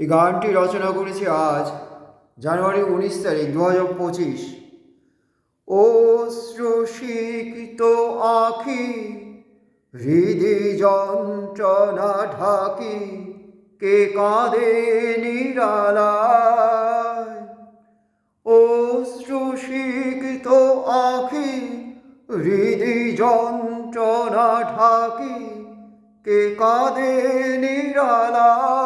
এই গানটি রচনা করেছি আজ, জানুয়ারি উনিশ তারিখ দু হাজার পঁচিশ। ও শ্রুষিক্ত আখি, হৃদি যন্ত্রণা ঢাকি, কে কাঁদে নিরালায়। ও শ্রুষিক্ত আখি, হৃদি যন্ত্রণা ঢাকি, কে কাঁদে নিরালায়।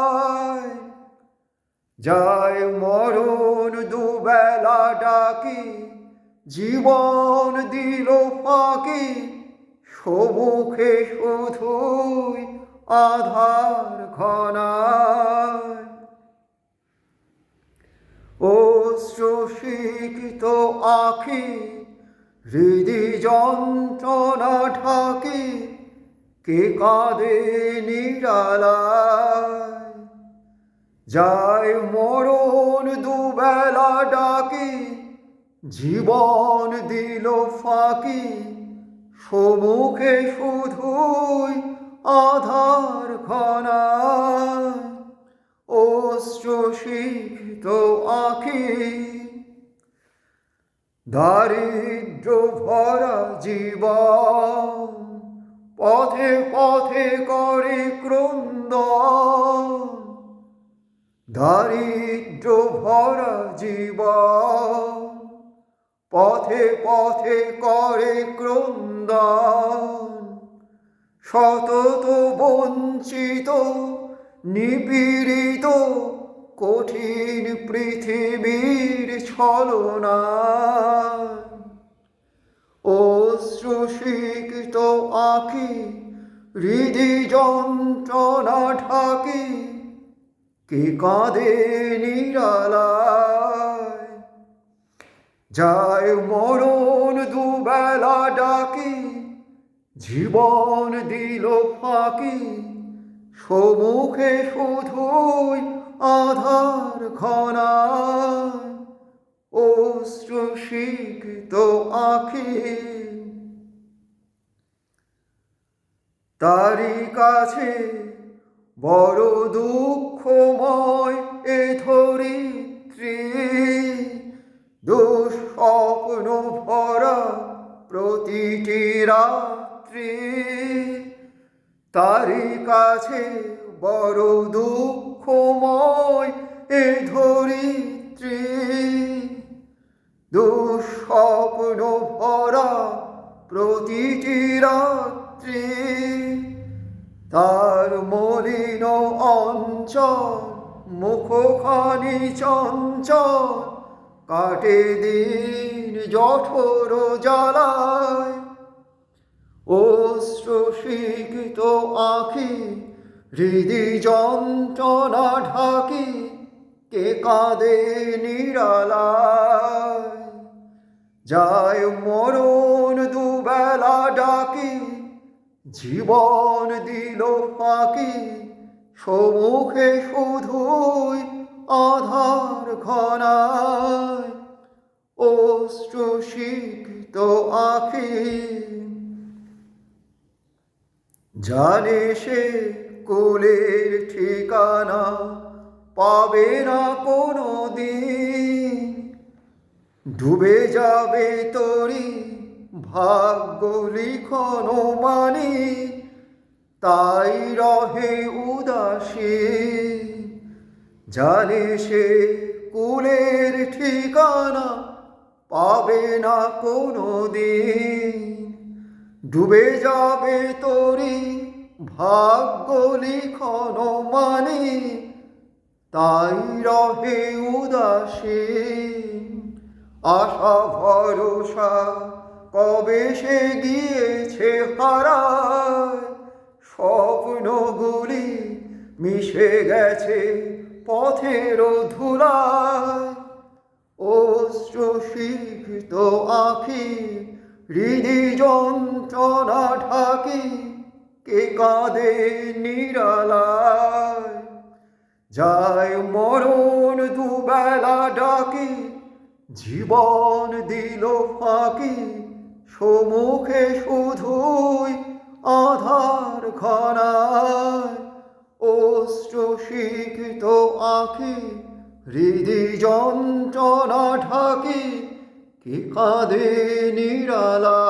যায় মরণ দুবেলা ডাকি, জীবন দিল ফাঁকি সমুখে শুধুই আধার ঘনায়। ও শ্রোষিত আখি, হৃদি যন্ত্রণা ঢাকি, কে কাঁদে নিরালায়। যায় মরণ দুবেলা ডাকি, জীবন দিল ফাঁকি। সমুখে শুধুই আধার ঘনায় অশ্রুসিক্ত আখি। দারিদ্র ভরা জীবন, পথে পথে করে ক্রন্দন। দারিদ্র ভরা জীবন, পথে পথে করে ক্রন্দন। সতত বঞ্চিত, নিপীড়িত, কঠিন পৃথিবীর ছলনা। অশ্রুসিক্ত আখি হৃদি যন্ত্রণা ঢাকি কে কাঁদে নিরালায়? যায় মরণ দুবেলা ডাকি, জীবন দিল ফাঁকি। সমুখে শুধুই আধার ঘনায় অশ্রুসিক্ত আখি। তারি কাছে বড় দুঃখময় এ ধরিত্রী। দুঃস্বপ্ন ভরা প্রতিটি রাত্রি। তারি কাছে বড় দুঃখময় এ ধরিত্রী। দুঃস্বপ্ন ভরা প্রতিটি রাত্রি। তার মলিন অঞ্চল, মুখখানি চঞ্চল, কাটে দিন জঠর জ্বালায়। অশ্রুসিক্ত আখি, হৃদি যন্ত্রণা ঢাকি, কে কাঁদে নিরালায়। যায় মরণ দুবেলা ডাকি জীবন দিল ফাঁকি সমুখে শুধুই আধার ঘনায়। অশ্রুসিক্ত আখি, জানে সে কুলের ঠিকানা, পাবে না কোনো দিন। ডুবে যাবে তোরি ভাগ্য লিখন মানি তাই রহে উদাসী। জানে সে কুলের ঠিকানা পাবে না কোনো দিন ডুবে যাবে তোরি ভাগ্য লিখন মানি তাই রহে উদাসী। আশা ভরসা কবে সে গিয়েছে হারায়? স্বপ্নগুলি মিশে গেছে পথের ধুলায়। অশ্রুসিক্ত আখি, হৃদি যন্ত্রণা ঢাকি, কে কাঁদে নিরালায়? যায় মরণ দুবেলা ডাকি, জীবন দিল ফাঁকি সম্মুখে শুধুই আধার ঘনায় অস্ত্র শিখিত আখি হৃদি যন্ত্রণা ঢাকি কি কাঁদে নিরালা